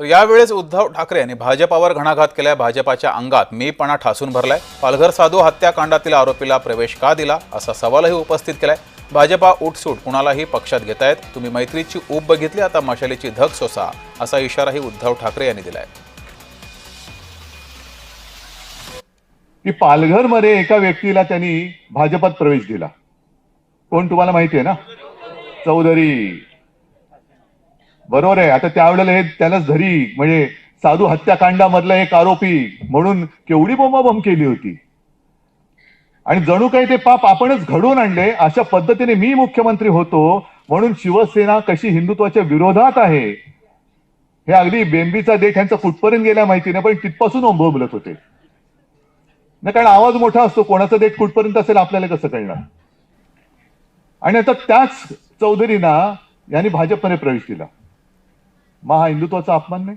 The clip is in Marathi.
तर यावेळेस उद्धव ठाकरे यांनी भाजपावर घणाघात केलाय. भाजपाच्या अंगात मीपणा ठासून भरलाय. पालघर साधू हत्याकांडातील आरोपीला प्रवेश का दिला असा सवालही उपस्थित केलाय. भाजपा उठसूट कुणालाही पक्षात घेतायत. तुम्ही मैत्रीची ऊब बघितली आता मशालीची धग सोसा असा इशाराही उद्धव ठाकरे यांनी दिलाय. की पालघरमध्ये एका व्यक्तीला त्यांनी भाजपात प्रवेश दिला. कोण तुम्हाला माहिती आहे ना? चौधरी. बरोबर आहे. आता त्यावेळेला हे त्यालाच धरी. म्हणजे साधू हत्याकांडामधला एक आरोपी म्हणून केवढी बोंबाबोंब केली होती. आणि जणू काही ते पाप आपणच घडवून आणले अशा पद्धतीने मी मुख्यमंत्री होतो म्हणून शिवसेना कशी हिंदुत्वाच्या विरोधात आहे हे अगदी बेंबीचा देठ यांचा कुठपर्यंत गेला माहिती नाही पण तिथपासून ओंबवलत होते. नाही कारण आवाज मोठा असतो कोणाचा देठ कुठपर्यंत असेल आपल्याला कसं कळणार? आणि आता त्याच चौधरींना यांनी भाजपमध्ये प्रवेश दिला. मग हा हिंदुत्वाचा अपमान नाही.